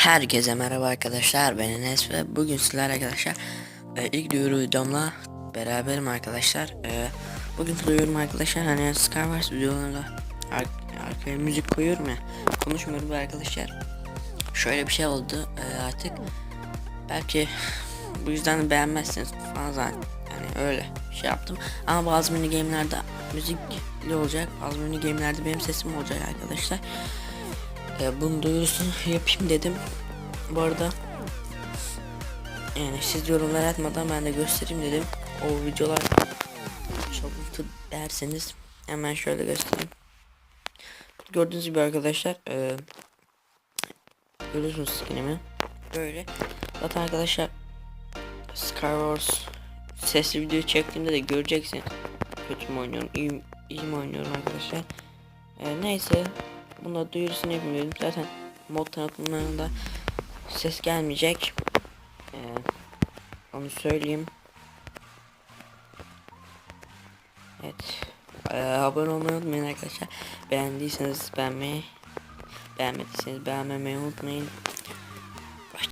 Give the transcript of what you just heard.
Herkese merhaba arkadaşlar ben Enes ve bugün sizlerle arkadaşlar e, ilk duyuru videomla beraberim arkadaşlar. E, Bugün duyurum arkadaşlar hani Skywars videolarında ar arkaya müzik koyuyorum ya konuşmuyorum arkadaşlar. Şöyle bir şey oldu e, artık belki bu yüzden de beğenmezsiniz falan zaten yani öyle şey yaptım. Ama bazı mini game'lerde müzikli olacak bazı mini game'lerde benim sesim olacak arkadaşlar e, bunun duyurusunu yapayım dedim. Bu arada yani siz yorumlar atmadan ben de göstereyim dedim. O videolar çok derseniz hemen şöyle göstereyim. Gördüğünüz gibi arkadaşlar e, görüyorsunuz skinimi. Böyle. Zaten arkadaşlar Skywars sesli video çektiğimde de göreceksin. Kötü mü oynuyorum, iyi, iyi mi oynuyorum arkadaşlar. E, neyse Bunda duyurusunu yapmıyorum. Zaten mod tanıtımlarında ses gelmeyecek. Ee, onu söyleyeyim. Evet. Ee, abone olmayı unutmayın arkadaşlar. Beğendiyseniz beğenmeyi, beğenmediyseniz beğenmemeyi unutmayın.